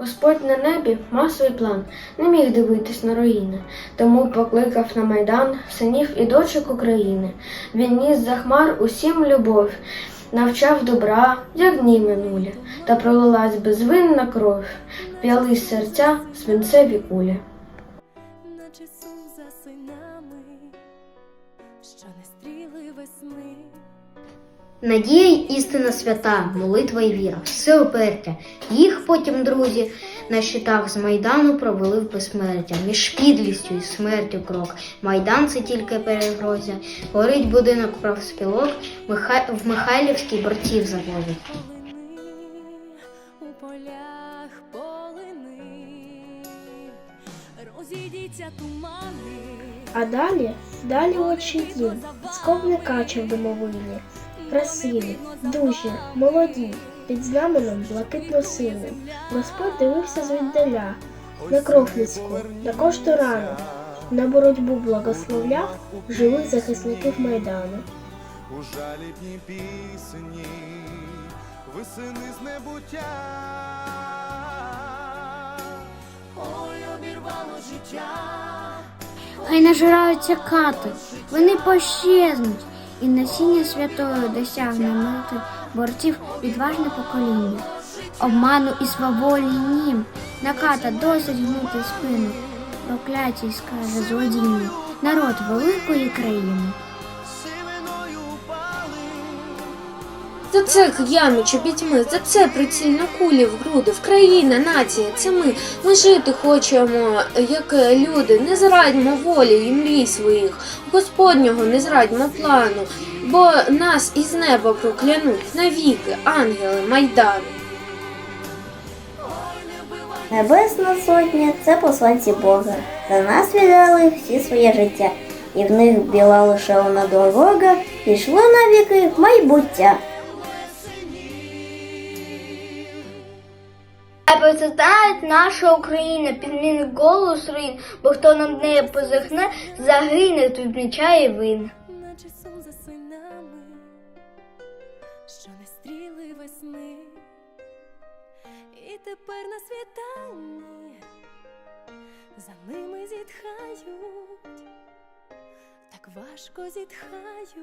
Господь на небі мав свій план, не міг дивитись на руїни, тому покликав на майдан синів і дочок України. Він ніс за хмар усім любов, навчав добра, як дні минулі, та пролилась безвинна кров, п'яли серця свинцеві кулі. наче сум за синами, що не стріли весни. Надія й істина свята, молитва й віра, все опертя. Їх потім, друзі, на щитах з Майдану провели в безсмертя. Між підлістю і смертю крок. Майдан це тільки перегрозя. Горить будинок профспілок, Миха- в Михайлівській борців заводять. У полях полини, розійдіться тумани. А далі, далі очі дім, скобникача в домовині, красиві, дужі, молоді, під знаменом блакитно-синим. Господь дивився звіддаля, на кров людську, на кожну рану, на боротьбу благословляв живих захисників Майдану. у жалібній пісні, ви сини з небуття. Ой, обірвало життя, Хай нажираються кати, вони пощезнуть, і насіння святою досягне мети борців відважне покоління. Обману і сваволі нім, наката досить гнути спину, прокляття скаже злодійні, народ великої країни. За це г'ями чобітьми, за це прицільно кулі в груди, в країна, нація, це ми. Ми жити хочемо, як люди, не зрадьмо волі і мрій своїх, Господнього не зрадьмо плану, бо нас із неба проклянуть навіки, ангели Майдану. Небесна сотня це посланці Бога. За нас віддали всі своє життя, і в них біла лише одна дорога, пішло навіки в майбуття. Процвітає наша Україна, підмін голос руїн, бо хто над нею позихне, загине, тут нічає вин. наче сум за синами, що не стріли весни. І тепер на світанні за ними зітхають, так важко зітхають